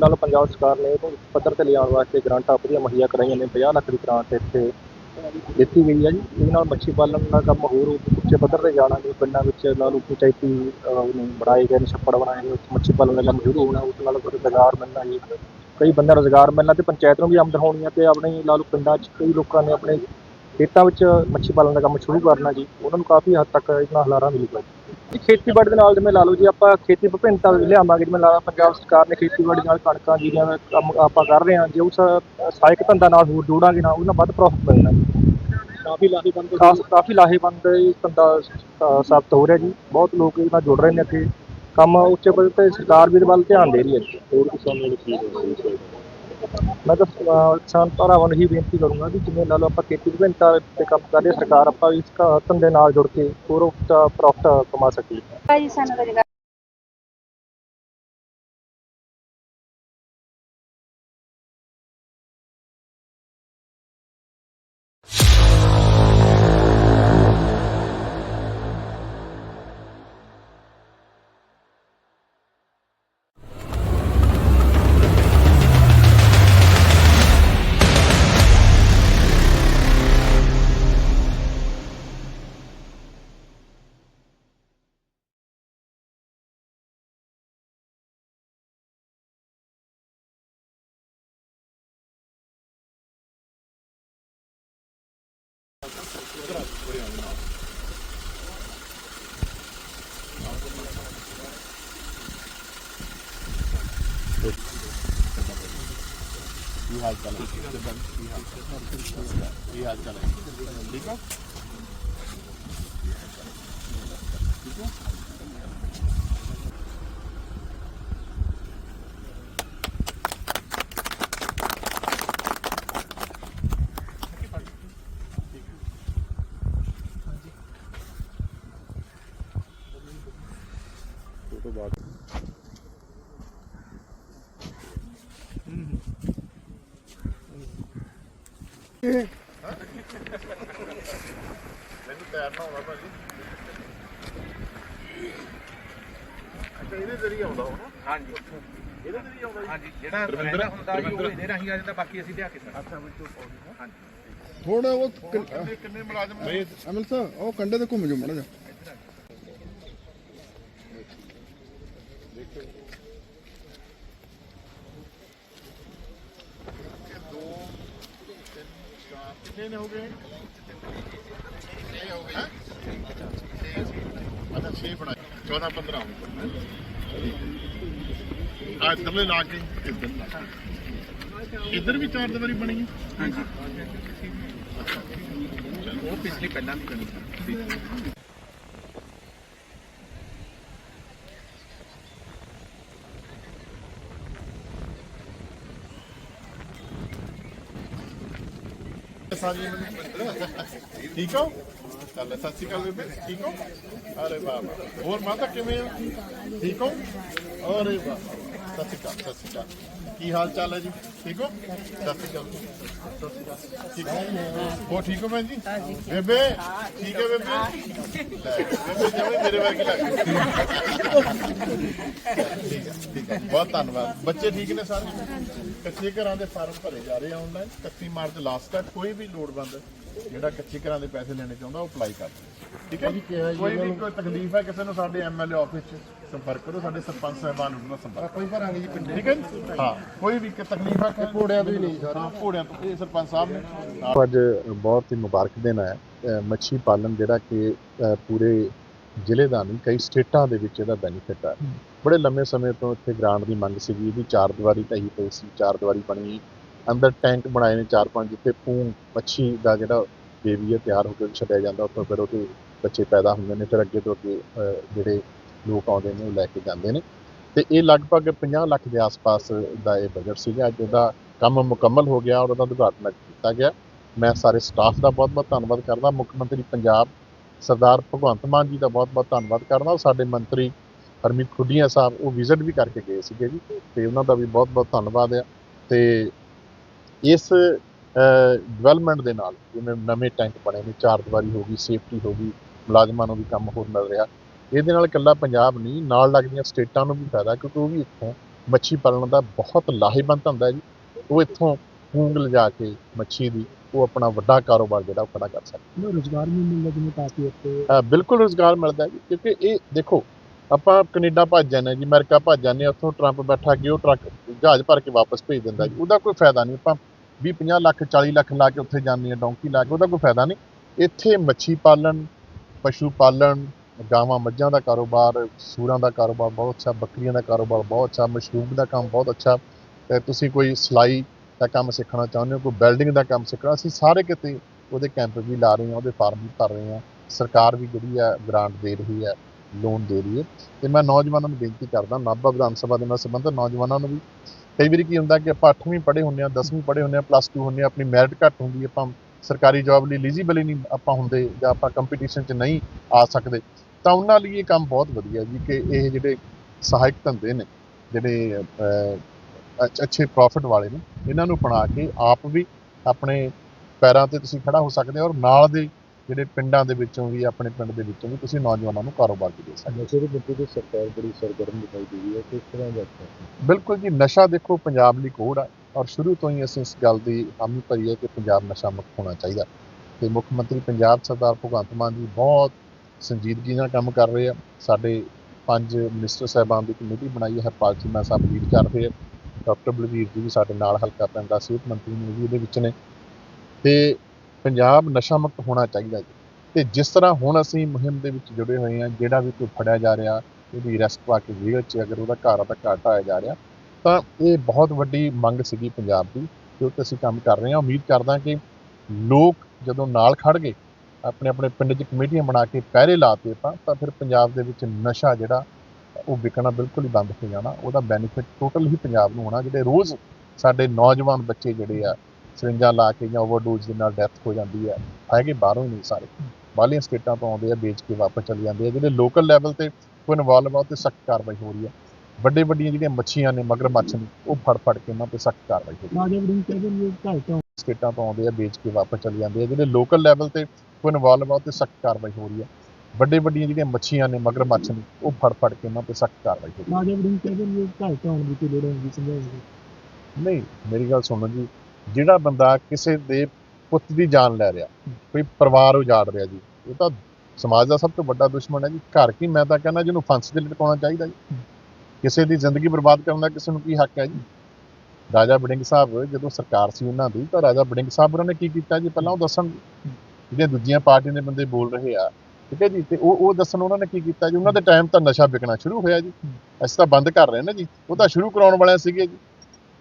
ਨਾਲ ਪੰਜਾਬ ਸਰਕਾਰ ਨੇ ਇਹਨੂੰ ਪੱਧਰ ਤੇ ਲਿਆਉਣ ਵਾਸਤੇ ਗ੍ਰਾਂਟਾਂ ਵਧੀਆ ਮੁਹੱਈਆ ਕਰਾਈਆਂ ਨੇ 50 ਲੱਖ ਦੀ ਗ੍ਰਾਂਟ ਇੱਥੇ ਦਿੱਤੀ ਗਈ ਹੈ ਜੀ। ਇਹਦੇ ਨਾਲ ਮੱਛੀ ਪਾਲਣ ਦਾ ਕੰਮ ਹੋਰ ਉੱਚੇ ਪੱਧਰ ਤੇ ਜਾਣਾ ਜੀ ਪਿੰਡਾਂ ਵਿੱਚ ਨਾਲ ਪੰਚਾਇਤੀ ਅਹ, ਬਣਾਏ ਗਏ ਨੇ ਛੱਪੜ ਬਣਾਏ ਨੇ ਉੱਥੇ ਮੱਛੀ ਪਾਲਣ ਦਾ ਕੰਮ ਸ਼ੁਰੂ ਹੋਣਾ ਉਸ ਨਾਲ ਫਿਰ ਰੁਜ਼ਗਾਰ ਮਿਲਣਾ ਜੀ। ਕਈ ਬੰਦਾ ਰੁਜ਼ਗਾਰ ਮਿਲਣਾ ਤੇ ਪੰਚਾਇਤ ਨੂੰ ਵੀ ਆਮਦਨ ਹੋਣੀ ਹੈ ਤੇ ਆਪਣੇ ਲਾ ਪਿੰਡਾਂ 'ਚ ਕਈ ਲੋਕਾਂ ਨੇ ਆਪਣੇ ਖੇਤਾਂ ਵਿੱਚ ਮੱਛੀ ਪਾਲਣ ਦਾ ਕੰਮ ਸ਼ੁਰੂ ਕਰਨਾ ਜੀ। ਉਹਨਾਂ ਨੂੰ ਕਾਫੀ ਹੱਦ ਤੱਕ ਇਹਨਾਂ ਹਲਾਰਾ ਮਿਲੂਗਾ ਖੇਤੀਬਾੜੀ ਦੇ ਨਾਲ ਜਿਵੇਂ ਲਾ ਲਓ ਜੀ ਆਪਾਂ ਖੇਤੀ ਵਿਭਿੰਨਤਾ ਲਿਆਵਾਂਗੇ ਜਿਵੇਂ ਲਾ ਲਓ ਪੰਜਾਬ ਸਰਕਾਰ ਨੇ ਖੇਤੀਬਾੜੀ ਨਾਲ ਕਣਕਾਂ ਜੀਰੀਆਂ ਦਾ ਕੰਮ ਆਪਾਂ ਕਰ ਰਹੇ ਹਾਂ ਜੇ ਉਸ ਸਹਾਇਕ ਧੰਦਾ ਨਾਲ ਹੋਰ ਜੋੜਾਂਗੇ ਨਾ ਉਹਨਾਂ ਵੱਧ ਪ੍ਰੋਫਿਟ ਮਿਲਣਾ ਜੀ। ਕਾਫੀ ਲਾਹੇਵੰਦ ਕਾਫੀ ਲਾਹੇਵੰਦ ਇਹ ਧੰਦਾ ਸਾਬਤ ਹੋ ਰਿਹਾ ਜੀ। ਬਹੁਤ ਲੋਕ ਇਹਦੇ ਨਾਲ ਜੁੜ ਰਹੇ ਨੇ ਅੱਗੇ ਕੰਮ ਉੱਚੇ ਪੱਧਰ ਤੇ ਸਰਕਾਰ ਵੀ ਇਹਦੇ ਵੱਲ ਧਿਆਨ ਦੇ ਰਹੀ ਹੈ ਹੋਰ ਕਿਸਾਨਾਂ ਨੂੰ ਕੀ ਮੈਂ ਤਾਂ ਅ, ਕਿਸਾਨ ਭਰਾਵਾਂ ਨੂੰ ਹੀ ਬੇਨਤੀ ਕਰੂੰਗਾ ਵੀ ਜਿਵੇਂ ਲਾ ਲਓ ਆਪਾਂ ਖੇਤੀ ਵਿਭਿੰਨਤਾ ਤੇ ਕੰਮ ਕਰ ਰਹੇ ਸਰਕਾਰ ਆਪਾਂ ਵੀ ਇਸ ਧੰਦੇ ਨਾਲ ਜੁੜ ਕੇ ਹੋਰ ਪ੍ਰੋਫਿਟ ਕਮਾ ਸਕੀਏ। ਭਾਜੀ ਸਾਨੂੰ ਰੁਜ਼ਗਾਰ ਕੀ ਹਾਲ ਚਾਲ ਹੈ ਕੀ ਹਾਲ ਚਾਲ ਹੈ ਠੀਕ ਹੋ ਤੈਰਨਾ ਆਉਂਦਾ ਭਾਜੀ। ਅੱਛਾ ਇਹਦੇ ਜ਼ਰੀਏ ਆਉਂਦਾ ਹੋਣਾ? ਹਾਂਜੀ। ਇਹਦੇ ਜ਼ਰੀਏ ਆਉਂਦਾ ਜੀ? ਹਾਂਜੀ ਜਿਹੜਾ ਰਹਿੰਦਾ ਹੁੰਦਾ ਜੀ ਉਹ। ਇਹਦੇ ਰਾਹੀਂ ਆ ਜਾਂਦਾ ਬਾਕੀ ਅਸੀਂ ਲਿਆ ਕੇ ਸਰ ਅੱਛਾ ਵਿੱਚੋਂ ਪਾਉਂਦਾ ਹਾਂਜੀ। ਥੋੜਾ ਉਹ ਕਿੰਨੇ ਕਿੰਨੇ ਮੁਲਾਜ਼ਮ ਨੇ? ਅਮਲ ਸਾਹਿਬ ਉਹ ਕੰਡੇ ਤੇ ਘੁੰਮ ਜਾਓ ਮੜਾ ਜਾ ਕਿੰਨੇ ਨੇ ਹੋ ਗਏ ਇਹ ਹੋ ਗਏ? ਅੱਛਾ 6 ਬਣਾਏ 14 15 ਆ ਇੱਧਰਲੇ ਲਾ ਕੇ। ਇੱਧਰ ਲਾ ਕੇ। ਇੱਧਰ ਵੀ ਚਾਰ ਦੀਵਾਰੀ ਬਣੀ ਹੈ? ਉਹ ਪਿਛਲੀ ਪਹਿਲਾਂ ਵੀ ਬਣੀ ਸੀ ਸਾਜੀ ਠੀਕ ਹੋ? ਚੱਲ ਸਤਿ ਸ਼੍ਰੀ ਅਕਾਲ ਬੇਬੇ ਠੀਕ ਹੋ ਅਰੇ ਬਾਬਾ ਹੋਰ ਮਾਤਾ ਕਿਵੇਂ ਹੋ ਠੀਕ ਹੋ ਅਰੇ ਬਾਬਾ ਸਤਿ ਸ਼੍ਰੀ ਅਕਾਲ ਸਤਿ ਸ਼੍ਰੀ ਅਕਾਲ ਕੀ ਹਾਲ ਚਾਲ ਹੈ ਜੀ ਠੀਕ ਹੋ ਸਤਿ ਸ਼੍ਰੀ ਅਕਾਲ ਸਤਿ ਸ਼੍ਰੀ ਅਕਾਲ ਠੀਕ ਹੋ ਹੋ ਠੀਕ ਹੋ ਮੈਂ ਜੀ ਬੇਬੇ ਠੀਕ ਹੈ ਬੇਬੇ ਲੈ, ਬੇਬੇ ਜਿਵੇਂ ਮੇਰੇ ਵਰਗੀ ਲੱਗਦੀ ਠੀਕ ਹੈ ਠੀਕ ਹੈ ਬਹੁਤ ਧੰਨਵਾਦ ਬੱਚੇ ਠੀਕ ਨੇ ਸਾਰੇ ਕੱਚੇ ਘਰਾਂ ਦੇ ਫਾਰਮ ਭਰੇ ਜਾ ਰਹੇ ਆ ਆਨਲਾਈਨ 31 ਮਾਰਚ ਲਾਸਟ ਤੱਕ ਕੋਈ ਵੀ ਲੋੜਵੰਦ ਜਿਹੜਾ ਕੱਚੇ ਘਰਾਂ ਦੇ ਪੈਸੇ ਲੈਣੇ ਚਾਹੁੰਦਾ ਉਹ ਅਪਲਾਈ ਕਰ ਠੀਕ ਹੈ ਕੋਈ ਵੀ ਕੋਈ ਤਕਲੀਫ ਹੈ ਕਿਸੇ ਨੂੰ ਸਾਡੇ ਐਮਐਲਏ ਆਫਿਸ 'ਚ ਸੰਪਰਕ ਕਰੋ ਸਾਡੇ ਸਰਪੰਚ ਸਾਹਿਬਾਨ ਨੂੰ ਸੰਪਰਕ ਕੋਈ ਭਰਾਂਗੇ ਜੀ ਪਿੰਡ ਠੀਕ ਹੈ ਜੀ? ਹਾਂ ਕੋਈ ਵੀ ਕੋਈ ਤਕਲੀਫ ਹੈ ਘੋੜਿਆਂ ਤੋਂ ਹੀ ਨਹੀਂ ਸਰ। ਹਾਂ ਘੋੜਿਆਂ ਤੋਂ। ਇਹ ਸਰਪੰਚ ਸਾਹਿਬ ਨੇ ਅੱਜ ਬਹੁਤ ਹੀ ਮੁਬਾਰਕ ਦਿਨ ਹੈ। ਅ, ਮੱਛੀ ਪਾਲਣ ਜਿਹੜਾ ਕਿ ਅ, ਪੂਰੇ ਜ਼ਿਲ੍ਹੇ ਦਾ ਨਹੀਂ ਕਈ ਸਟੇਟਾਂ ਦੇ ਵਿੱਚ ਇਹਦਾ ਬੈਨੀਫਿਟ ਹੈ। ਬੜੇ ਲੰਮੇ ਸਮੇਂ ਤੋਂ ਇੱਥੇ ਗ੍ਰਾਂਟ ਦੀ ਮੰਗ ਸੀਗੀ ਇਹਦੀ ਚਾਰ ਦੀਵਾਰੀ ਢਹੀ ਪਈ ਸੀ ਚਾਰ ਦੀਵਾਰੀ ਬਣੀ। ਅੰਦਰ ਟੈਂਕ ਬਣਾਏ ਨੇ ਚਾਰ ਪੰਜ, ਜਿੱਥੇ ਪੂੰ ਮੱਛੀ ਦਾ ਜਿਹੜਾ ਬੇਬੀ ਹੈ ਤਿਆਰ ਹੋ ਕੇ ਛੱਡਿਆ ਜਾਂਦਾ, ਉੱਥੋਂ ਫਿਰ ਉਹਦੇ ਬੱਚੇ ਪੈਦਾ ਹੁੰਦੇ ਨੇ, ਫਿਰ ਅੱਗੇ ਤੋਂ ਅੱਗੇ ਜਿਹੜੇ ਲੋਕ ਆਉਂਦੇ ਨੇ ਉਹ ਲੈ ਕੇ ਜਾਂਦੇ ਨੇ। ਤੇ ਇਹ ਲਗਭਗ 50 ਲੱਖ ਦੇ ਆਸ-ਪਾਸ ਦਾ ਇਹ ਬਜਟ ਸੀਗਾ। ਅੱਜ ਉਹਦਾ ਕੰਮ ਮੁਕੰਮਲ ਹੋ ਗਿਆ ਔਰ ਉਹਦਾ ਉਦਘਾਟਨ ਕੀਤਾ ਗਿਆ। ਮੈਂ ਸਾਰੇ ਸਟਾਫ ਦਾ ਬਹੁਤ-ਬਹੁਤ ਧੰਨਵਾਦ ਕਰਦਾ। ਮੁੱਖ ਮੰਤਰੀ ਪੰਜਾਬ, ਸਰਦਾਰ ਭਗਵੰਤ ਮਾਨ ਜੀ ਦਾ ਬਹੁਤ-ਬਹੁਤ ਧੰਨਵਾਦ ਕਰਦਾ। ਔਰ ਸਾਡੇ ਮੰਤਰੀ ਹਰਮੀਤ ਖੁੱਡੀਆਂ ਸਾਹਿਬ ਉਹ ਵਿਜ਼ਿਟ ਵੀ ਕਰਕੇ ਗਏ ਸੀਗੇ ਜੀ। ਤੇ ਉਹਨਾਂ ਦਾ ਵੀ ਬਹੁਤ-ਬਹੁਤ ਧੰਨਵਾਦ ਆ। ਤੇ ਇਸ ਡਿਵੈਲਪਮੈਂਟ ਦੇ ਨਾਲ ਜਿਵੇਂ ਨਵੇਂ ਟੈਂਕ ਬਣੇ ਨੇ ਚਾਰ ਦੀਵਾਰੀ ਹੋ ਗਈ ਸੇਫਟੀ ਹੋ ਗਈ ਮੁਲਾਜ਼ਮਾਂ ਨੂੰ ਵੀ ਕੰਮ ਹੋਰ ਮਿਲ ਰਿਹਾ। ਇਹਦੇ ਨਾਲ ਇਕੱਲਾ ਪੰਜਾਬ ਨਹੀਂ ਨਾਲ ਲੱਗਦੀਆਂ ਸਟੇਟਾਂ ਨੂੰ ਵੀ ਫਾਇਦਾ ਕਿਉਂਕਿ ਉਹ ਵੀ ਇੱਥੋਂ ਮੱਛੀ ਪਾਲਣ ਦਾ ਬਹੁਤ ਲਾਹੇਵੰਦ ਧੰਦਾ ਹੈ ਜੀ। ਉਹ ਇੱਥੋਂ ਪੂੰਗ ਲਿਜਾ ਕੇ ਮੱਛੀ ਦੀ ਉਹ ਆਪਣਾ ਵੱਡਾ ਕਾਰੋਬਾਰ ਜਿਹੜਾ ਉਹ ਖੜਾ ਕਰ ਸਕਦਾ ਨਾ ਰੋਜ਼ਗਾਰ ਵੀ ਮਿਲਦਾ ਜਿਵੇਂ ਕਾਫੀ ਇੱਥੇ ਅਹ ਬਿਲਕੁਲ ਰੋਜ਼ਗਾਰ ਮਿਲਦਾ ਹੈ ਜੀ ਕਿਉਂਕਿ ਇਹ ਦੇਖੋ ਆਪਾਂ ਕੈਨੇਡਾ ਭੱਜ ਜਾਂਦੇ ਹਾਂ ਜੀ ਅਮਰੀਕਾ ਭੱਜ ਜਾਂਦੇ ਹਾਂ ਉੱਥੋਂ ਟਰੰਪ ਬੈਠਾ ਕਿ ਉਹ ਟਰੱਕ ਜਹਾਜ਼ ਭਰ ਕੇ ਵਾਪਸ ਭੇਜ ਦਿੰਦਾ ਜੀ ਉਹਦਾ ਕੋਈ ਫਾਇਦਾ ਨਹੀਂ ਆਪਾਂ 20 50 ਲੱਖ 40 ਲੱਖ ਲਾ ਕੇ ਉੱਥੇ ਜਾਂਦੀ ਹਾਂ, ਡੌਂਕੀ ਲਾ ਕੇ, ਉਹਦਾ ਕੋਈ ਫਾਇਦਾ ਨਹੀਂ। ਇੱਥੇ ਮੱਛੀ ਪਾਲਣ, ਪਸ਼ੂ ਪਾਲਣ, ਗਾਵਾਂ, ਮੱਝਾਂ ਦਾ ਕਾਰੋਬਾਰ, ਸੂਰਾਂ ਦਾ ਕਾਰੋਬਾਰ ਬਹੁਤ ਅੱਛਾ, ਬੱਕਰੀਆਂ ਦਾ ਕਾਰੋਬਾਰ ਬਹੁਤ ਅੱਛਾ ਮਸ਼ਰੂਬ ਦਾ ਕੰਮ ਬਹੁਤ ਅੱਛਾ। ਤੇ ਤੁਸੀਂ ਕੋਈ ਸਿਲਾਈ ਦਾ ਕੰਮ ਸਿੱਖਣਾ ਚਾਹੁੰਦੇ ਹੋ, ਕੋਈ ਵੈਲਡਿੰਗ ਦਾ ਕੰਮ ਸਿੱਖਣਾ, ਅਸੀਂ ਸਾਰੇ ਕਿਤੇ ਉਹਦੇ ਕੈਂਪ ਵੀ ਲਾ ਰਹੇ ਹਾਂ, ਉਹਦੇ ਫਾਰਮ ਵੀ ਭਰ ਰਹੇ ਹਾਂ। ਸਰਕਾਰ ਵੀ ਜਿਹੜੀ ਹੈ ਗ੍ਰਾਂਟ ਦੇ ਰਹੀ ਹੈ ਲੋਨ ਦੇ ਰਹੀ ਹੈ। ਤੇ ਮੈਂ ਨੌਜਵਾਨਾਂ ਨੂੰ ਬੇਨਤੀ ਕਰਦਾ, ਨਾਭਾ ਵਿਧਾਨ ਸਭਾ ਦੇ ਨਾਲ ਸੰਬੰਧਿਤ ਨੌਜਵਾਨਾਂ ਨੂੰ ਵੀ ਕਈ ਵਾਰੀ ਕੀ ਹੁੰਦਾ ਕਿ ਆਪਾਂ 8ਵੀਂ ਪੜ੍ਹੇ ਹੁੰਦੇ ਆ 10ਵੀਂ ਪੜ੍ਹੇ ਹੁੰਦੇ ਆ ਪਲੱਸ 2 ਹੁੰਦੇ ਆ ਆਪਣੀ ਮੈਰਿਟ ਘੱਟ ਹੁੰਦੀ ਆਪਾਂ ਸਰਕਾਰੀ ਜੌਬ ਲਈ ਐਲੀਜੀਬਲ ਹੀ ਨਹੀਂ ਆਪਾਂ ਹੁੰਦੇ ਜਾਂ ਆਪਾਂ ਕੰਪੀਟੀਸ਼ਨ 'ਚ ਨਹੀਂ ਆ ਸਕਦੇ। ਤਾਂ ਉਹਨਾਂ ਲਈ ਇਹ ਕੰਮ ਬਹੁਤ ਵਧੀਆ ਜੀ ਕਿ ਇਹ ਜਿਹੜੇ ਸਹਾਇਕ ਧੰਦੇ ਨੇ ਜਿਹੜੇ ਅਹ, ਅੱਛੇ ਪ੍ਰੋਫਿਟ ਵਾਲੇ ਨੇ ਇਹਨਾਂ ਨੂੰ ਅਪਣਾ ਕੇ ਆਪ ਵੀ ਆਪਣੇ ਪੈਰਾਂ ਤੇ ਤੁਸੀਂ ਖੜਾ ਹੋ ਸਕਦੇ ਹੋ ਔਰ ਨਾਲ ਦੇ ਜਿਹੜੇ ਪਿੰਡਾਂ ਦੇ ਵਿੱਚੋਂ ਵੀ ਆਪਣੇ ਪਿੰਡ ਦੇ ਵਿੱਚੋਂ ਵੀ ਤੁਸੀਂ ਨੌਜਵਾਨਾਂ ਨੂੰ ਕਾਰੋਬਾਰ ਵੀ ਦੇ ਸਕਦੇ ਹੋ। ਨਸ਼ੇ ਦੇ ਮੁੱਦੇ ਤੇ ਸਰਕਾਰ ਬੜੀ ਸਰਗਰਮ ਦਿਖਾਈ ਦੇ ਰਹੀ ਹੈ ਕਿਸ ਤਰ੍ਹਾਂ ਦਾ ਬਿਲਕੁਲ ਜੀ ਨਸ਼ਾ ਦੇਖੋ ਪੰਜਾਬ ਲਈ ਕੋਡ ਆ ਔਰ ਸ਼ੁਰੂ ਤੋਂ ਹੀ ਅਸੀਂ ਇਸ ਗੱਲ ਦੀ ਹਾਮੀ ਭਰੀ ਹੈ ਕਿ ਪੰਜਾਬ ਨਸ਼ਾ ਮੁਕਤ ਹੋਣਾ ਚਾਹੀਦਾ। ਤੇ ਮੁੱਖ ਮੰਤਰੀ ਪੰਜਾਬ ਸਰਦਾਰ ਭਗਵੰਤ ਮਾਨ ਜੀ ਬਹੁਤ ਸੰਜੀਦਗੀ ਨਾਲ ਕੰਮ ਕਰ ਰਹੇ ਆ। ਸਾਡੇ ਪੰਜ ਮਿਨਿਸਟਰ ਸਾਹਿਬਾਨ ਦੀ ਕਮੇਟੀ ਬਣਾਈ ਹੈ ਹਰਪਾਲ ਚੀਮਾ ਸਾਹਿਬ ਲੀਡ ਕਰਦੇ ਆ। ਡਾਕਟਰ ਬਲਵੀਰ ਜੀ ਵੀ ਸਾਡੇ ਨਾਲ ਹਲਕਾ ਪਿੰਡ ਦਾ ਸਿਹਤ ਮੰਤਰੀ ਨੇ ਵੀ ਇਹਦੇ ਵਿੱਚ ਨੇ। ਤੇ ਪੰਜਾਬ ਨਸ਼ਾ ਮੁਕਤ ਹੋਣਾ ਚਾਹੀਦਾ ਜੀ। ਤੇ ਜਿਸ ਤਰ੍ਹਾਂ ਹੁਣ ਅਸੀਂ ਮੁਹਿੰਮ ਦੇ ਵਿੱਚ ਜੁੜੇ ਹੋਏ ਹਾਂ, ਜਿਹੜਾ ਵੀ ਕੋਈ ਫੜਿਆ ਜਾ ਰਿਹਾ, ਉਹਦੀ ਅਰੈਸਟ ਪਾ ਕੇ ਜੇਲ੍ਹ 'ਚ ਅਗਰ ਉਹਦਾ ਘਰ ਆ ਤਾਂ ਘਰ ਢਾਇਆ ਜਾ ਰਿਹਾ, ਤਾਂ ਇਹ ਬਹੁਤ ਵੱਡੀ ਮੰਗ ਸੀਗੀ ਪੰਜਾਬ ਦੀ ਤੇ ਉਹ ਅਸੀਂ ਕੰਮ ਕਰ ਰਹੇ ਹਾਂ। ਉਮੀਦ ਕਰਦਾ ਕਿ ਲੋਕ ਜਦੋਂ ਨਾਲ ਖੜ ਗਏ ਆਪਣੇ ਆਪਣੇ ਪਿੰਡ 'ਚ ਕਮੇਟੀਆਂ ਬਣਾ ਕੇ ਪਹਿਰੇ ਲਾਤੇ ਤਾਂ ਤਾਂ ਫਿਰ ਪੰਜਾਬ ਦੇ ਵਿੱਚ ਨਸ਼ਾ ਜਿਹੜਾ, ਉਹ ਵਿਕਣਾ ਬਿਲਕੁਲ ਹੀ ਬੰਦ ਹੋ ਜਾਣਾ। ਉਹਦਾ ਬੈਨੀਫਿਟ ਟੋਟਲ ਹੀ ਪੰਜਾਬ ਨੂੰ ਹੋਣਾ, ਜਿਹੜੇ ਰੋਜ਼ ਸਾਡੇ ਨੌਜਵਾਨ ਬੱਚੇ ਜਿਹੜੇ ਆ ਸਰਿੰਜਾਂ ਲਾ ਕੇ ਜਾਂ ਓਵਰਡੋਜ਼ ਦੇ ਨਾਲ ਡੈਥ ਹੋ ਜਾਂਦੀ ਹੈ। ਹੈਗੇ ਬਾਹਰੋਂ ਹੀ ਨਹੀਂ ਸਾਰੇ। ਬਾਹਰਲੀਆਂ ਸਟੇਟਾਂ ਤੋਂ ਆਉਂਦੇ ਆ ਵੇਚ ਕੇ ਵਾਪਸ ਚਲੇ ਜਾਂਦੇ ਆ। ਜਿਹੜੇ ਲੋਕਲ ਲੈਵਲ ਤੇ ਕੋਈ ਇਨਵੋਲਵ ਆ ਤੇ ਸਖਤ ਕਾਰਵਾਈ ਹੋ ਰਹੀ ਹੈ। ਵੱਡੇ ਵੱਡੀਆਂ ਜਿਹੜੀਆਂ ਮੱਛੀਆਂ ਨੇ ਮਗਰਮੱਛ ਨੇ ਉਹ ਫੜ ਫੜ ਕੇ ਉਹਨਾਂ ਤੇ ਸਖਤ ਕਾਰਵਾਈ ਹੋ ਰਹੀ ਹੈ। ਰਾਜਾ ਵੜਿੰਗ ਕਹਿੰਦੇ ਨੇ ਢਾਈ ਤੋਂ ਸਟੇਟਾਂ ਤੋਂ ਆਉਂਦੇ ਆ ਵੇਚ ਕੇ ਵਾਪਸ ਚਲੇ ਜਾਂਦੇ ਆ। ਜਿਹੜੇ ਲੋਕਲ ਲੈਵਲ ਤੇ ਕੋਈ ਇਨਵੋਲਵ ਆ ਤੇ ਸਖਤ ਕਾਰਵਾਈ ਹੋ ਰਹੀ ਹੈ। ਵੱਡੇ ਵੱਡੀਆਂ ਜਿਹੜੀਆਂ ਮੱਛੀਆਂ ਨੇ ਮਗਰਮੱਛ ਨੇ ਉਹ ਫੜ ਫੜ ਕੇ ਉਹਨਾਂ ਤੇ ਸਖਤ ਕਾਰਵਾਈ ਹੋ ਰਹੀ ਰਾਜਾ ਵੜਿੰਗ ਕਹਿੰਦੇ ਨੇ ਢਾਈ ਤੋਂ ਆਉਣ ਦੀ ਕੋਈ ਲੋੜ ਨਹੀਂ ਸਮਝਾਉਂਦੇ ਹੈ ਨਹੀਂ ਮੇਰੀ ਗੱਲ ਸੁਣੋ ਜੀ। ਜਿਹੜਾ ਬੰਦਾ ਕਿਸੇ ਦੇ ਪੁੱਤ ਦੀ ਜਾਨ ਲੈ ਰਿਹਾ, ਕੋਈ ਪਰਿਵਾਰ ਉਜਾੜ ਰਿਹਾ ਜੀ ਇਹ ਤਾਂ ਸਮਾਜ ਦਾ ਸਭ ਤੋਂ ਵੱਡਾ ਦੁਸ਼ਮਣ ਹੈ ਜੀ। ਘਰ ਕੀ ਮੈਂ ਤਾਂ ਕਹਿੰਦਾ ਜਿਹਨੂੰ ਫਾਂਸੀ ਤੇ ਲਟਕਾਉਣਾ ਚਾਹੀਦਾ ਜੀ। ਕਿਸੇ ਦੀ ਜ਼ਿੰਦਗੀ ਬਰਬਾਦ ਕਰਨ ਦਾ ਕਿਸੇ ਨੂੰ ਕੀ ਹੱਕ ਹੈ ਜੀ? ਰਾਜਾ ਬੜਿੰਗ ਸਾਹਿਬ ਜਦੋਂ ਸਰਕਾਰ ਸੀ ਉਹਨਾਂ ਦੀ, ਤਾਂ ਰਾਜਾ ਬੜਿੰਗ ਸਾਹਿਬ ਉਹਨਾਂ ਨੇ ਕੀ ਕੀਤਾ ਜੀ? ਪਹਿਲਾਂ ਉਹ ਦੱਸਣ ਜਿਹੜੀਆਂ ਦੂਜੀਆਂ ਪਾਰਟੀਆਂ ਦੇ ਬੰਦੇ ਬੋਲ ਰਹੇ ਆ, ਠੀਕ ਹੈ ਜੀ? ਤੇ ਉਹ ਉਹ ਦੱਸਣ ਉਹਨਾਂ ਨੇ ਕੀ ਕੀਤਾ ਜੀ? ਉਹਨਾਂ ਦੇ ਟਾਈਮ ਤਾਂ ਨਸ਼ਾ ਵਿਕਣਾ ਸ਼ੁਰੂ ਹੋਇਆ ਜੀ। ਅਸੀਂ ਤਾਂ ਬੰਦ ਕਰ ਰਹੇ ਨਾ ਜੀ। ਉਹ ਤਾਂ ਸ਼ੁਰੂ ਕਰਾਉਣ ਵਾਲਿਆਂ ਸੀਗੇ ਜੀ।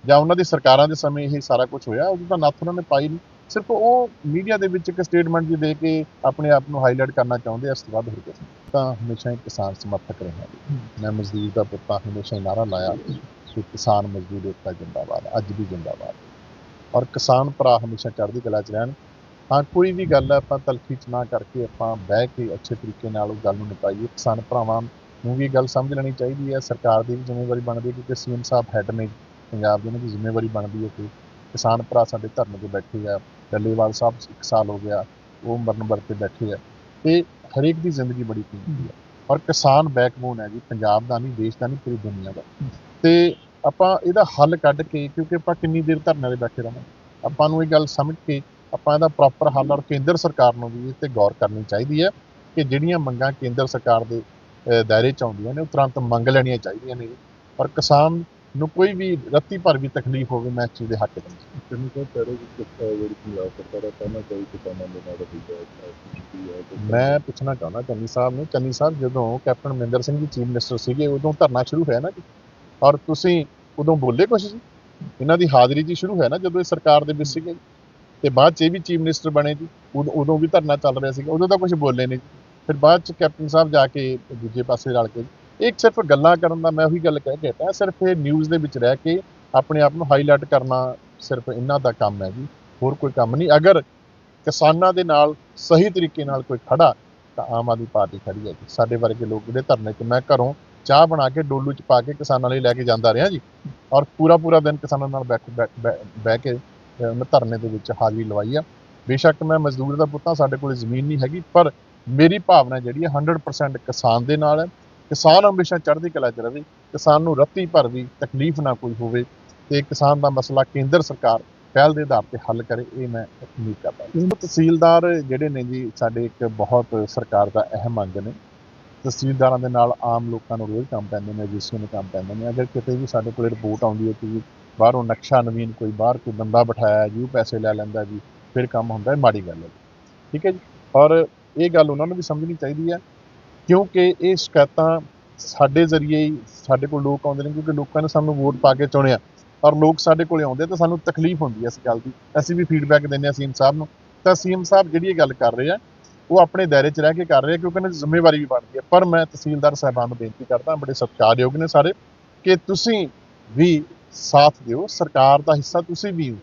ਜਾਂ ਉਹਨਾਂ ਦੀ ਸਰਕਾਰਾਂ ਦੇ ਸਮੇਂ ਇਹ ਸਾਰਾ ਕੁਝ ਹੋਇਆ, ਉਦੋਂ ਤਾਂ ਨੱਥ ਉਹਨਾਂ ਨੇ ਪਾਈ ਨਹੀਂ ਸਿਰਫ ਉਹ ਮੀਡੀਆ ਦੇ ਵਿੱਚ ਇੱਕ ਸਟੇਟਮੈਂਟ ਜੀ ਦੇ ਕੇ ਆਪਣੇ ਆਪ ਨੂੰ ਹਾਈਲਾਈਟ ਕਰਨਾ ਚਾਹੁੰਦੇ ਆ, ਇਸ ਤੋਂ ਬਾਅਦ ਹੋਰ ਕੁਝ ਤਾਂ ਹਮੇਸ਼ਾ ਹੀ ਕਿਸਾਨ ਸਮਰਥਕ ਰਿਹਾ ਜੀ ਮੈਂ ਮਜ਼ਦੂਰ ਦਾ ਪੁੱਤਾਂ ਹਮੇਸ਼ਾ ਹੀ ਨਾਰਾ ਲਾਇਆ ਕਿ ਕਿਸਾਨ ਮਜ਼ਦੂਰ ਏਕਤਾ ਜਿੰਦਾਬਾਦ, ਅੱਜ ਵੀ ਜਿੰਦਾਬਾਦ। ਔਰ ਕਿਸਾਨ ਭਰਾ ਹਮੇਸ਼ਾ ਚੜ੍ਹਦੀ ਕਲਾ 'ਚ ਰਹਿਣ। ਹਾਂ, ਕੋਈ ਵੀ ਗੱਲ ਆਪਾਂ ਤਲਖੀ 'ਚ ਨਾ ਕਰਕੇ ਆਪਾਂ ਬਹਿ ਕੇ ਅੱਛੇ ਤਰੀਕੇ ਨਾਲ ਉਹ ਗੱਲ ਨੂੰ ਨਿਪਟਾਈਏ ਕਿਸਾਨ ਭਰਾਵਾਂ ਨੂੰ ਵੀ ਗੱਲ ਸਮਝ ਲੈਣੀ ਚਾਹੀਦੀ ਹੈ। ਸਰਕਾਰ ਦੀ ਵੀ ਜ਼ਿੰਮੇਵਾਰੀ ਬਣਦੀ ਹੈ ਕਿਉਂਕਿ ਸੀਐਮ ਸਾਹਿਬ ਹੈੱਡ ਨੇ ਪੰਜਾਬ ਦੇ ਉਹਨਾਂ ਦੀ ਜ਼ਿੰਮੇਵਾਰੀ ਬਣਦੀ ਹੈ ਕਿ ਕਿਸਾਨ ਭਰਾ ਸਾਡੇ ਧਰਨੇ ਤੇ ਬੈਠੇ ਆ, ਡੱਲੇਵਾਲ ਸਾਹਿਬ ਇੱਕ ਸਾਲ ਹੋ ਗਿਆ ਉਹ ਮਰਨ ਵਰ ਤੇ ਬੈਠੇ ਆ, ਤੇ ਹਰੇਕ ਦੀ ਜ਼ਿੰਦਗੀ ਬੜੀ ਕੀਮਤੀ ਹੈ ਔਰ ਕਿਸਾਨ ਬੈਕਬੋਨ ਹੈ ਜੀ, ਪੰਜਾਬ ਦਾ ਨਹੀਂ, ਦੇਸ਼ ਦਾ ਨਹੀਂ, ਪੂਰੀ ਦੁਨੀਆ ਦਾ। ਤੇ ਆਪਾਂ ਇਹਦਾ ਹੱਲ ਕੱਢ ਕੇ, ਕਿਉਂਕਿ ਆਪਾਂ ਕਿੰਨੀ ਦੇਰ ਧਰਨੇ ਤੇ ਬੈਠੇ ਰਹਾਂਗੇ। ਆਪਾਂ ਨੂੰ ਇਹ ਗੱਲ ਸਮਝ ਕੇ ਆਪਾਂ ਇਹਦਾ ਪ੍ਰੋਪਰ ਹੱਲ ਔਰ ਕੇਂਦਰ ਸਰਕਾਰ ਨੂੰ ਵੀ ਇਹ ਤੇ ਗੌਰ ਕਰਨੀ ਚਾਹੀਦੀ ਹੈ ਕਿ ਜਿਹੜੀਆਂ ਮੰਗਾਂ ਕੇਂਦਰ ਸਰਕਾਰ ਦੇ ਦਾਇਰੇ ਚ ਆਉਂਦੀਆਂ ਨੇ, ਉਹ ਤੁਰੰਤ ਮੰਗ ਲੈਣੀਆਂ ਚਾਹੀਦੀਆਂ ਨੇ। ਔਰ ਕਿਸਾਨ ਨੂੰ ਕੋਈ ਵੀ ਰੱਤੀ ਭਰ ਵੀ ਤਕਲੀਫ ਹੋਵੇ ਮੈਂ ਇਸ ਚੀਜ਼ ਦੇ ਹੱਕ ਵਿੱਚ ਹਾਂ। ਕਿੰਨੀ ਕੋ ਕਰੋ ਕਿ ਜਿਹੜੀ ਪੰਜਾਬ ਸਰਕਾਰ ਹੈ ਪਹਿਲਾਂ ਕੋਈ ਕਿਸਾਨਾਂ ਦੇ ਨਾਲ ਦੀ ਹੈ ਮੈਂ ਪੁੱਛਣਾ ਚਾਹੁੰਦਾ ਚੰਨੀ ਸਾਹਿਬ ਨੂੰ ਚੰਨੀ ਸਾਹਿਬ ਜਦੋਂ captain Maninder Singh ji chief minister ਸੀਗੇ ਉਦੋਂ ਧਰਨਾ ਸ਼ੁਰੂ ਹੋਇਆ ਨਾ ਔਰ ਤੁਸੀਂ ਉਦੋਂ ਬੋਲੇ ਕੁਛ ਜੀ ਇਹਨਾਂ ਦੀ ਹਾਜ਼ਰੀ ਜੀ ਸ਼ੁਰੂ ਹੋਇਆ ਨਾ ਜਦੋਂ ਇਹ ਸਰਕਾਰ ਦੇ ਵਿੱਚ ਸੀਗੇ? ਤੇ ਬਾਅਦ ਚ ਇਹ ਵੀ ਚੀਫ ਮਿਨਿਸਟਰ ਬਣੇ ਜੀ ਉਦੋਂ ਉਦੋਂ ਵੀ ਧਰਨਾ ਚੱਲ ਰਿਹਾ ਸੀਗਾ ਉਦੋਂ ਤਾਂ ਕੁਝ ਬੋਲੇ ਨਹੀਂ ਫਿਰ ਬਾਅਦ ਚ ਕੈਪਟਨ ਸਾਹਿਬ ਜਾ ਕੇ ਦੂਜੇ ਪਾਸੇ ਰਲ ਕੇ ਇੱਕ ਸਿਰਫ ਗੱਲਾਂ ਕਰਨ ਦਾ ਮੈਂ ਉਹੀ ਗੱਲ ਕਹਿ ਕੇ ਹਟਿਆ, ਸਿਰਫ ਇਹ ਨਿਊਜ਼ ਦੇ ਵਿੱਚ ਰਹਿ ਕੇ ਆਪਣੇ ਆਪ ਨੂੰ ਹਾਈਲਾਈਟ ਕਰਨਾ ਸਿਰਫ ਇਹਨਾਂ ਦਾ ਕੰਮ ਹੈ ਜੀ, ਹੋਰ ਕੋਈ ਕੰਮ ਨਹੀਂ। ਅਗਰ ਕਿਸਾਨਾਂ ਦੇ ਨਾਲ ਸਹੀ ਤਰੀਕੇ ਨਾਲ ਕੋਈ ਖੜਾ, ਤਾਂ ਆਮ ਆਦਮੀ ਪਾਰਟੀ ਖੜੀ ਹੈ ਜੀ। ਸਾਡੇ ਵਰਗੇ ਲੋਕ ਜਿਹੜੇ ਧਰਨੇ 'ਚ ਮੈਂ ਘਰੋਂ ਚਾਹ ਬਣਾ ਕੇ ਡੋਲੂ 'ਚ ਪਾ ਕੇ ਕਿਸਾਨਾਂ ਲਈ ਲੈ ਕੇ ਜਾਂਦਾ ਰਿਹਾ ਜੀ, ਔਰ ਪੂਰਾ ਪੂਰਾ ਦਿਨ ਕਿਸਾਨਾਂ ਨਾਲ ਬੈਠ, ਬੈ- ਬੈ- ਬਹਿ ਕੇ ਮੈਂ ਧਰਨੇ ਦੇ ਵਿੱਚ ਹਾਜ਼ਰੀ ਲਵਾਈ ਆ। ਬੇਸ਼ੱਕ ਮੈਂ ਮਜ਼ਦੂਰ ਦਾ ਪੁੱਤਾਂ, ਸਾਡੇ ਕੋਲ ਜ਼ਮੀਨ ਨਹੀਂ ਹੈਗੀ, ਪਰ ਮੇਰੀ ਭਾਵਨਾ ਜਿਹੜੀ ਹੈ 100% ਕਿਸਾਨ ਦੇ ਨਾਲ ਹੈ। ਕਿਸਾਨ ਹਮੇਸ਼ਾ ਚੜ੍ਹਦੀ ਕਲਾ 'ਚ ਰਹੇ ਕਿਸਾਨ ਨੂੰ ਰੱਤੀ ਭਰ ਵੀ ਤਕਲੀਫ ਨਾ ਕੋਈ ਹੋਵੇ ਤੇ ਕਿਸਾਨ ਦਾ ਮਸਲਾ ਕੇਂਦਰ ਸਰਕਾਰ ਪਹਿਲ ਦੇ ਆਧਾਰ ਤੇ ਹੱਲ ਕਰੇ, ਇਹ ਮੈਂ ਉਮੀਦ ਕਰਦਾ ਤਹਿਸੀਲਦਾਰ ਜਿਹੜੇ ਨੇ ਜੀ, ਸਾਡੇ ਇੱਕ ਬਹੁਤ ਸਰਕਾਰ ਦਾ ਅਹਿਮ ਅੰਗ ਨੇ। ਤਹਿਸੀਲਦਾਰਾਂ ਦੇ ਨਾਲ ਆਮ ਲੋਕਾਂ ਨੂੰ ਰੋਜ਼ ਕੰਮ ਪੈਂਦੇ ਨੇ ਰਜਿਸਟਰੀ ਨੂੰ ਕੰਮ ਪੈਂਦੇ ਨੇ। ਅਗਰ ਕਿਤੇ ਵੀ ਸਾਡੇ ਕੋਲ ਰਿਪੋਰਟ ਆਉਂਦੀ ਹੈ ਕਿ ਜੀ, ਬਾਹਰੋਂ ਨਕਸ਼ਾ ਨਵੀਨ ਕੋਈ ਬਾਹਰ ਕੋਈ ਬੰਦਾ ਬਿਠਾਇਆ ਜੀ ਉਹ ਪੈਸੇ ਲੈ ਲੈਂਦਾ ਜੀ, ਫਿਰ ਕੰਮ ਹੁੰਦਾ ਹੈ, ਮਾੜੀ ਗੱਲ ਹੈ। ਠੀਕ ਹੈ ਜੀ? ਔਰ ਇਹ ਗੱਲ ਉਹਨਾਂ ਨੂੰ ਵੀ ਸਮਝਣੀ ਚਾਹੀਦੀ ਹੈ ਕਿਉਂਕਿ ਇਹ ਸ਼ਿਕਾਇਤਾਂ ਸਾਡੇ ਜ਼ਰੀਏ ਹੀ ਸਾਡੇ ਕੋਲ ਲੋਕ ਆਉਂਦੇ ਨੇ, ਕਿਉਂਕਿ ਲੋਕਾਂ ਨੇ ਸਾਨੂੰ ਵੋਟ ਪਾ ਕੇ ਚੁਣਿਆ। ਔਰ ਲੋਕ ਸਾਡੇ ਕੋਲੇ ਆਉਂਦੇ ਤਾਂ ਸਾਨੂੰ ਤਕਲੀਫ ਹੁੰਦੀ ਹੈ ਇਸ ਗੱਲ ਦੀ। ਅਸੀਂ ਵੀ ਫੀਡਬੈਕ ਦਿੰਦੇ ਹਾਂ ਸੀਐਮ ਸਾਹਿਬ ਨੂੰ। ਤਾਂ ਸੀਐਮ ਸਾਹਿਬ ਜਿਹੜੀ ਇਹ ਗੱਲ ਕਰ ਰਹੇ ਆ, ਉਹ ਆਪਣੇ ਦਾਇਰੇ 'ਚ ਰਹਿ ਕੇ ਕਰ ਰਹੇ ਆ, ਕਿਉਂਕਿ ਉਹਨਾਂ ਦੀ ਜ਼ਿੰਮੇਵਾਰੀ ਵੀ ਬਣਦੀ ਹੈ। ਪਰ ਮੈਂ ਤਹਿਸੀਲਦਾਰ ਸਾਹਿਬਾਨ ਨੂੰ ਬੇਨਤੀ ਕਰਦਾ, ਬੜੇ ਸਤਿਕਾਰਯੋਗ ਨੇ ਸਾਰੇ, ਕਿ ਤੁਸੀਂ ਵੀ ਸਾਥ ਦਿਓ, ਸਰਕਾਰ ਦਾ ਹਿੱਸਾ ਤੁਸੀਂ ਵੀ ਹੋ,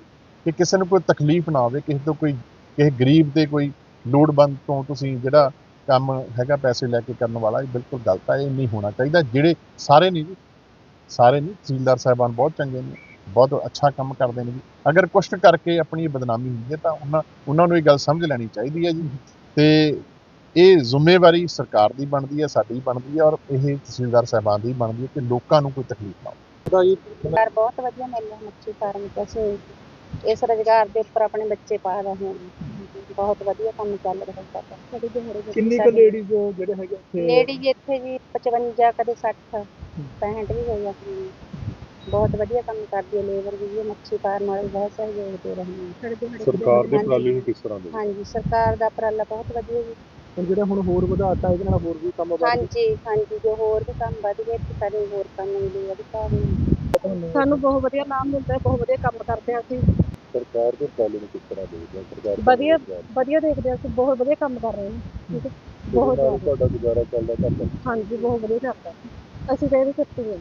ਕਿ ਕਿਸੇ ਨੂੰ ਕੋਈ ਤਕਲੀਫ ਨਾ ਆਵੇ, ਕਿਸੇ ਤੋਂ ਕੋਈ, ਕਿਸੇ ਗਰੀਬ ਤੇ ਕੋਈ ਲੋੜਵੰਦ ਤੋਂ ਤੁਸੀਂ ਜਿਹੜਾ ਕੰਮ ਹੈਗਾ, ਪੈਸੇ ਲੈ ਕੇ ਕਰਨ ਵਾਲਾ, ਇਹ ਬਿਲਕੁਲ ਗਲਤ ਹੈ ਇਹ ਨਹੀਂ ਹੋਣਾ ਚਾਹੀਦਾ। ਜਿਹੜੇ ਸਾਰੇ ਨਹੀਂ ਜੀ, ਸਾਰੇ ਨਹੀਂ, ਤਹਿਸੀਲਦਾਰ ਸਾਹਿਬਾਨ ਬਹੁਤ ਚੰਗੇ ਨੇ, ਬਹੁਤ ਅੱਛਾ ਕੰਮ ਕਰਦੇ ਨੇ ਜੀ। ਅਗਰ ਕੁਛ ਕਰਕੇ ਆਪਣੀ ਬਦਨਾਮੀ ਹੁੰਦੀ ਹੈ ਤਾਂ ਉਹਨਾਂ ਉਹਨਾਂ ਨੂੰ ਇਹ ਗੱਲ ਸਮਝ ਲੈਣੀ ਚਾਹੀਦੀ ਹੈ ਜੀ। ਤੇ ਇਹ ਜ਼ਿੰਮੇਵਾਰੀ ਸਰਕਾਰ ਦੀ ਬਣਦੀ ਹੈ, ਸਾਡੀ ਬਣਦੀ ਹੈ ਔਰ ਇਹ ਤਹਿਸੀਲਦਾਰ ਸਾਹਿਬਾਨ ਦੀ ਬਣਦੀ ਹੈ ਕਿ ਲੋਕਾਂ ਨੂੰ ਕੋਈ ਤਕਲੀਫ ਨਾ ਹੋਵੇ। ਉਹਦਾ ਬਹੁਤ ਵਧੀਆ ਮਿਲ ਮੱਛੀ ਫਾਰਮ ਤੇ ਅਸੀਂ ਇਸ ਰੁਜ਼ਗਾਰ ਦੇ ਉੱਪਰ ਆਪਣੇ ਬੱਚੇ ਪਾ ਰਹੇ ਹਾਂ ਬਹੁਤ ਵਧੀਆ ਕੰਮ ਚੱਲ ਰਿਹਾ ਸਾਡਾ। ਕਿੰਨੀ ਕੁ ਲੇਡੀਜ਼ ਜਿਹੜੇ ਹੈਗੇ ਇੱਥੇ ਲੇਡੀਜ਼ ਇੱਥੇ ਜੀ 55 ਕਦੇ 60 65 ਵੀ ਹੋ ਜਾਂਦੀ ਬਹੁਤ ਵਧੀਆ ਕੰਮ ਕਰਦੀ ਹੈ ਲੇਬਰ ਵੀ ਇਹ ਮੱਛੀ ਫਾਰਮ ਵਾਲੇ ਬਹੁਤ ਸਹਿਯੋਗ ਦੇ ਰਹੇ ਨੇ। ਸਰਕਾਰ ਦੇ ਹਾਂਜੀ। ਉਪਰਾਲੇ ਨੂੰ ਕਿਸ ਤਰ੍ਹਾਂ ਦੇ? ਹਾਂਜੀ ਸਰਕਾਰ ਦਾ ਉਪਰਾਲਾ ਬਹੁਤ ਵਧੀਆ ਜੀ। ਹੁਣ ਜਿਹੜਾ ਹੁਣ ਹੋਰ ਵਧਾਤਾ ਇਹਦੇ ਨਾਲ ਹੋਰ ਵੀ ਕੰਮ ਵੱਧ ਹਾਂਜੀ ਹਾਂਜੀ ਜੋ ਹੋਰ ਵੀ ਕੰਮ ਵਧ ਗਏ ਤੇ ਸਾਡੇ ਹੋਰ ਕੰਮ ਮਿਲੇ ਅਧਿਕਾਰ ਨੂੰ ਸਾਨੂੰ ਬਹੁਤ ਵਧੀਆ ਨਾਮ ਮਿਲਦਾ ਹੈ ਬਹੁਤ ਵਧੀਆ ਕੰਮ ਕਰਦੇ ਹਾਂ ਅਸੀਂ। ਸਰਕਾਰ ਦੇ ਉਪਰਾਲੇ ਨੂੰ ਕਿਸ ਤਰ੍ਹਾਂ ਦੇਖਦੇ ਸਰਕਾਰ ਵਧੀਆ ਵਧੀਆ ਦੇਖਦੇ ਹਾਂ ਅਸੀਂ ਬਹੁਤ ਵਧੀਆ ਕੰਮ ਕਰ ਰਹੇ ਹਾਂ। ਠੀਕ ਹੈ। ਬਹੁਤ ਜ਼ਿਆਦਾ। ਤੁਹਾਡਾ ਗੁਜ਼ਾਰਾ ਚੱਲਦਾ ਘਰ ਹਾਂਜੀ ਬਹੁਤ ਵਧੀਆ ਚੱਲਦਾ। ਅਸੀਂ ਤਾਂ ਇਹਦੇ ਸੱਤੀ ਹਾਂ।